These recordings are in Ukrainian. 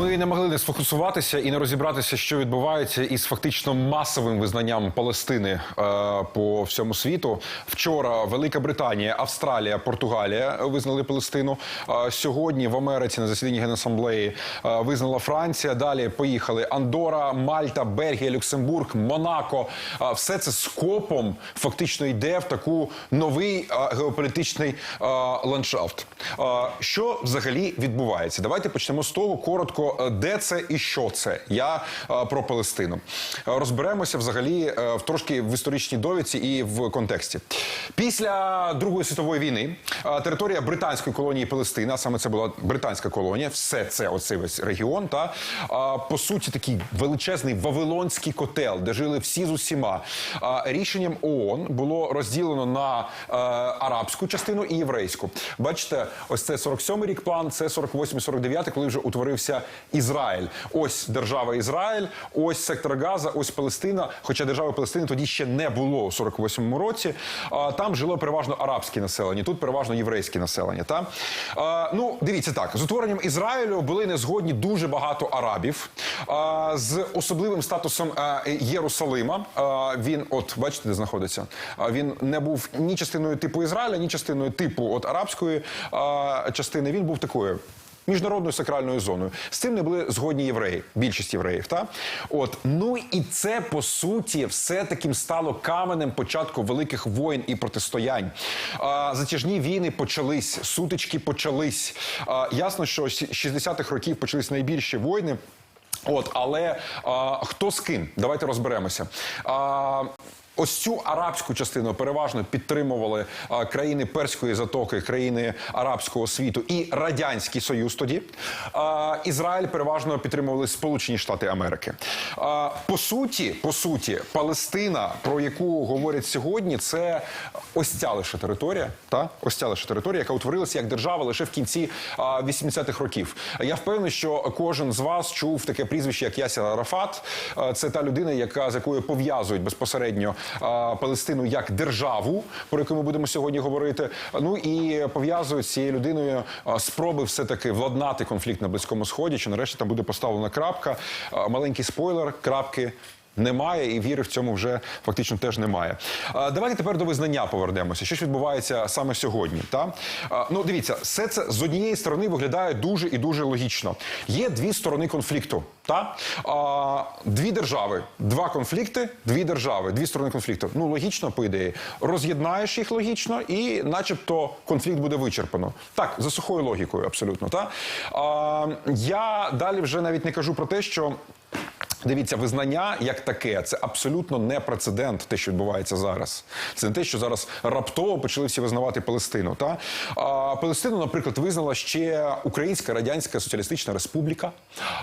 Ми не могли не сфокусуватися і не розібратися, що відбувається із фактично масовим визнанням Палестини е, по всьому світу. Вчора Велика Британія, Австралія, Португалія визнали Палестину. Е, сьогодні в Америці на засіданні Генасамблеї е, визнала Франція. Далі поїхали Андора, Мальта, Бельгія, Люксембург, Монако. Е, все це скопом фактично йде в таку новий е, геополітичний е, ландшафт. Е, що взагалі відбувається? Давайте почнемо з того коротко, е, де це і що це. Я е, про Палестину. Е, Розберемося взагалі в трошки в історичній довідці і в контексті. Після Другої світової війни територія британської колонії Палестина, саме це була британська колонія, все це оцей весь регіон, та по суті такий величезний вавилонський котел, де жили всі з усіма. Рішенням ООН було розділено на арабську частину і єврейську. Бачите, ось це 47-й рік план, це 48-49, коли вже утворився Ізраїль. Ось держава Ізраїль, ось сектор Газа, ось Палестина. Хоча держави Палестини тоді ще не було у 48-му році. Там жило переважно арабське населення, тут переважно єврейське населення. Та ну дивіться так, з утворенням Ізраїлю були не згодні дуже багато арабів з особливим статусом Єрусалима. Він, от бачите, де знаходиться. Він не був ні частиною типу Ізраїля, ні частиною типу от арабської частини. Він був такою. Міжнародною сакральною зоною з цим не були згодні євреї, більшість євреїв. Та от ну і це по суті все таким стало каменем початку великих воєн і протистоянь. А, затяжні війни почались, сутички почались. А, ясно, що з 60-х років почались найбільші війни. От, але а, хто з ким? Давайте розберемося. А, Ось цю арабську частину переважно підтримували країни перської затоки, країни арабського світу і радянський союз. Тоді Ізраїль переважно підтримували Сполучені Штати Америки. По суті, по суті, Палестина, про яку говорять сьогодні, це ось ця лише територія, та ось ця лише територія, яка утворилася як держава лише в кінці а, 80-х років. Я впевнений, що кожен з вас чув таке прізвище, як Ясер Арафат. Це та людина, яка з якою пов'язують безпосередньо Палестину як державу, про яку ми будемо сьогодні говорити. Ну і пов'язують з цією людиною спроби все таки владнати конфлікт на близькому сході. Що нарешті там буде поставлена крапка. Маленький спойлер, крапки. Немає і віри в цьому вже фактично теж немає. Давайте тепер до визнання повернемося. Що ж відбувається саме сьогодні? Та ну дивіться, все це з однієї сторони виглядає дуже і дуже логічно. Є дві сторони конфлікту. Та дві держави, два конфлікти, дві держави, дві сторони конфлікту. Ну логічно, по ідеї, роз'єднаєш їх логічно, і, начебто, конфлікт буде вичерпано. Так, за сухою логікою, абсолютно. Та я далі вже навіть не кажу про те, що. Дивіться, визнання як таке, це абсолютно не прецедент, те, що відбувається зараз. Це не те, що зараз раптово почали всі визнавати Палестину. Та а, Палестину, наприклад, визнала ще Українська Радянська Соціалістична Республіка.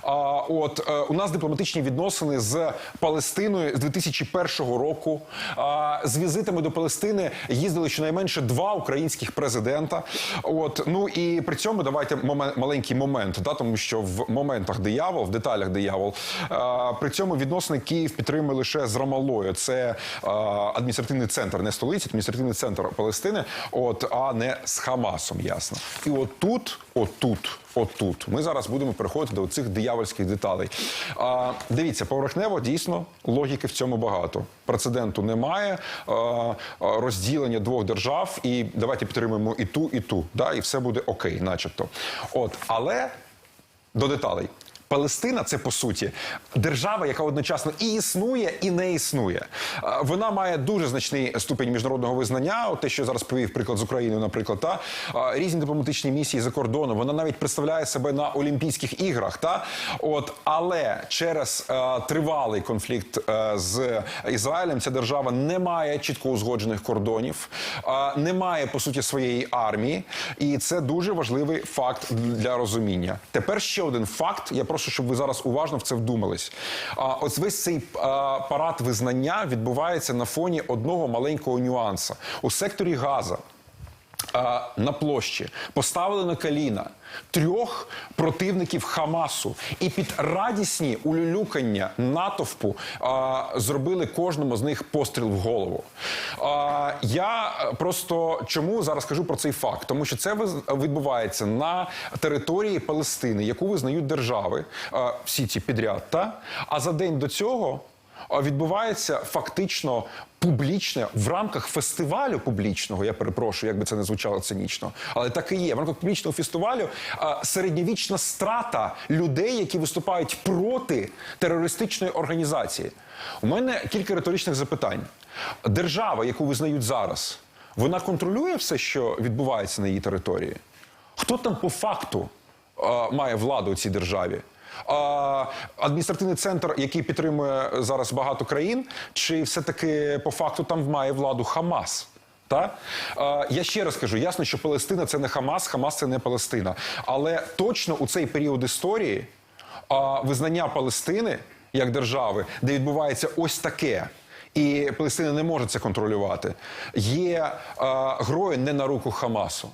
А, от е, у нас дипломатичні відносини з Палестиною з 2001 року. А, з візитами до Палестини їздили щонайменше два українських президента. От ну і при цьому давайте момен, маленький момент, да, тому що в моментах диявол, в деталях диявол. А, при цьому відносини Київ підтримує лише з Рамалою. Це а, адміністративний центр, не столиця, адміністративний центр Палестини, от а не з Хамасом, ясно. І отут, отут. Отут ми зараз будемо переходити до цих диявольських деталей. А, дивіться, поверхнево дійсно логіки в цьому багато. Прецеденту немає. А, розділення двох держав, і давайте підтримуємо і ту, і ту. Да, і все буде окей, начебто. От, але до деталей. Палестина це по суті держава, яка одночасно і існує, і не існує. Вона має дуже значний ступень міжнародного визнання. От те, що зараз повів приклад з Україною, наприклад, та різні дипломатичні місії за кордоном. Вона навіть представляє себе на Олімпійських іграх. Та от але через е, тривалий конфлікт е, з Ізраїлем ця держава не має чітко узгоджених кордонів, е, не має по суті своєї армії, і це дуже важливий факт для розуміння. Тепер ще один факт. Я прошу, щоб ви зараз уважно в це вдумались. А ось весь цей а, парад визнання відбувається на фоні одного маленького нюанса у секторі Газа. Е, на площі поставили на коліна трьох противників Хамасу і під радісні улюлюкання натовпу е, зробили кожному з них постріл в голову. Е, я просто чому зараз кажу про цей факт? Тому що це відбувається на території Палестини, яку визнають держави, е, всі ці підряд. Та? А за день до цього а, відбувається фактично публічне в рамках фестивалю публічного. Я перепрошую, як би це не звучало цинічно, але так і є. В рамках публічного фестивалю середньовічна страта людей, які виступають проти терористичної організації. У мене кілька риторичних запитань. Держава, яку визнають зараз, вона контролює все, що відбувається на її території. Хто там по факту має владу у цій державі? Адміністративний центр, який підтримує зараз багато країн, чи все-таки по факту там має владу Хамас? Та? А, я ще раз кажу, ясно, що Палестина це не Хамас, Хамас це не Палестина. Але точно у цей період історії а, визнання Палестини як держави, де відбувається ось таке. І Палестина не може це контролювати. Є а, грою не на руку Хамасу.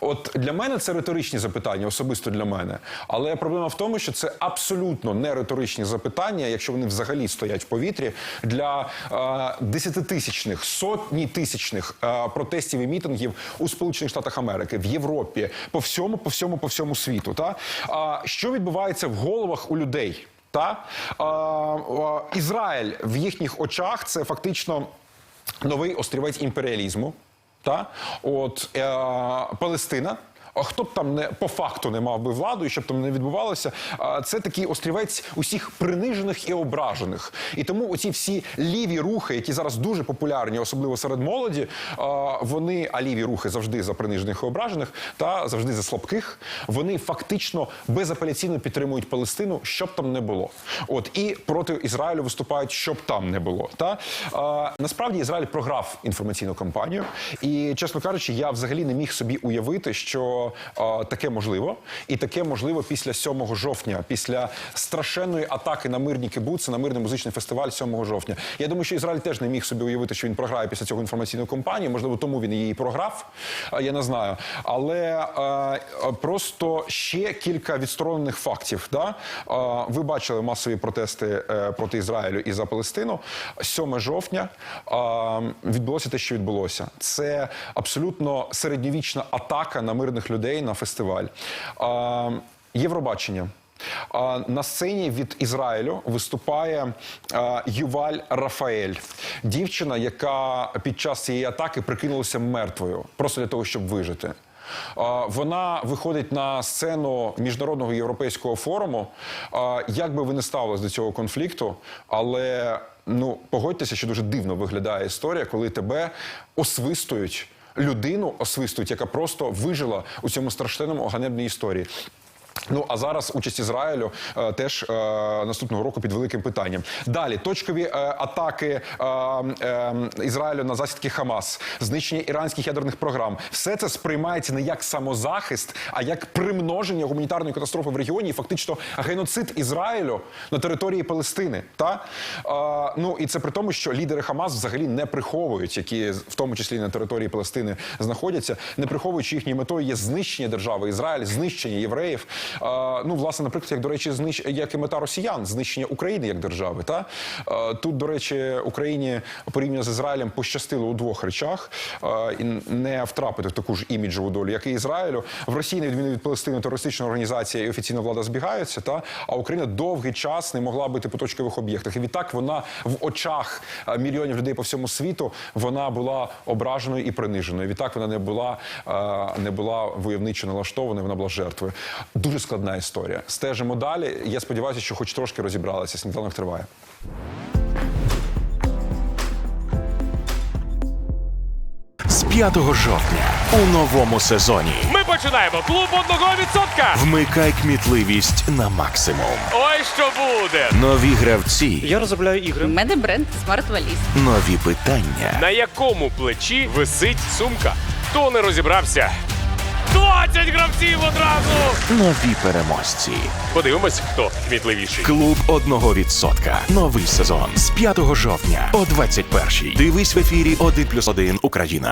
От для мене це риторичні запитання, особисто для мене. Але проблема в тому, що це абсолютно не риторичні запитання, якщо вони взагалі стоять в повітрі для е, десятитисячних, сотні тисячних е, протестів і мітингів у Сполучених Штатах Америки, в Європі, по всьому, по всьому, по всьому світу. Та а що відбувається в головах у людей? Та а, а, Ізраїль в їхніх очах це фактично новий острівець імперіалізму. Та? От е, Палестина. Хто б там не по факту не мав би владу, і щоб там не відбувалося, це такий острівець усіх принижених і ображених. І тому оці всі ліві рухи, які зараз дуже популярні, особливо серед молоді, вони, а ліві рухи завжди за принижених і ображених, та завжди за слабких. Вони фактично безапеляційно підтримують Палестину, щоб там не було. От і проти Ізраїлю виступають, щоб там не було. Та а, насправді Ізраїль програв інформаційну кампанію, і чесно кажучи, я взагалі не міг собі уявити, що а, таке можливо, і таке можливо після 7 жовтня, після страшенної атаки на мирні кибуци, на мирний музичний фестиваль 7 жовтня. Я думаю, що Ізраїль теж не міг собі уявити, що він програє після цього інформаційну кампанію. Можливо, тому він її програв. Я не знаю. Але е, просто ще кілька відсторонених фактів. Да? Е, ви бачили масові протести е, проти Ізраїлю і за Палестину. 7 жовтня е, відбулося те, що відбулося. Це абсолютно середньовічна атака на мирних людей на фестиваль. Євробачення. На сцені від Ізраїлю виступає Юваль Рафаель, дівчина, яка під час цієї атаки прикинулася мертвою, просто для того, щоб вижити. Вона виходить на сцену міжнародного європейського форуму. Як би ви не ставились до цього конфлікту, але ну погодьтеся, що дуже дивно виглядає історія, коли тебе освистують. Людину освистують, яка просто вижила у цьому страшному ганебній історії. Ну а зараз участь Ізраїлю е, теж е, наступного року під великим питанням. Далі точкові е, атаки е, е, Ізраїлю на засідки Хамас, знищення іранських ядерних програм. Все це сприймається не як самозахист, а як примноження гуманітарної катастрофи в регіоні, і фактично геноцид Ізраїлю на території Палестини. Та е, ну і це при тому, що лідери Хамас взагалі не приховують, які в тому числі на території Палестини знаходяться, не приховуючи їхньою метою є знищення держави Ізраїль, знищення євреїв. Ну, власне, наприклад, як до речі, знищ... як і мета росіян, знищення України як держави. Та тут, до речі, Україні порівняно з Ізраїлем пощастило у двох речах і не втрапити в таку ж іміджову долю, як і Ізраїлю. В Росії, на відміну від Палестини, терористична організація і офіційна влада збігаються. Та а Україна довгий час не могла бити по точкових об'єктах. І відтак вона в очах мільйонів людей по всьому світу вона була ображеною і приниженою. Відтак вона не була не була войовничо налаштованою. Вона була жертвою. Дуже складна історія. Стежимо далі. Я сподіваюся, що хоч трошки розібралися. Сніданок триває. з 5 жовтня у новому сезоні. Ми починаємо клуб одного відсотка. Вмикай кмітливість на максимум. Ой, що буде? Нові гравці, Я розробляю ігри. У мене бренд Smart Valise. нові питання, На якому плечі висить сумка? Хто не розібрався? 20 гравців одразу! нові переможці. Подивимось, хто кмітливіший. Клуб одного відсотка. Новий сезон з 5 жовтня о 21-й. Дивись в ефірі 1+,1 Україна.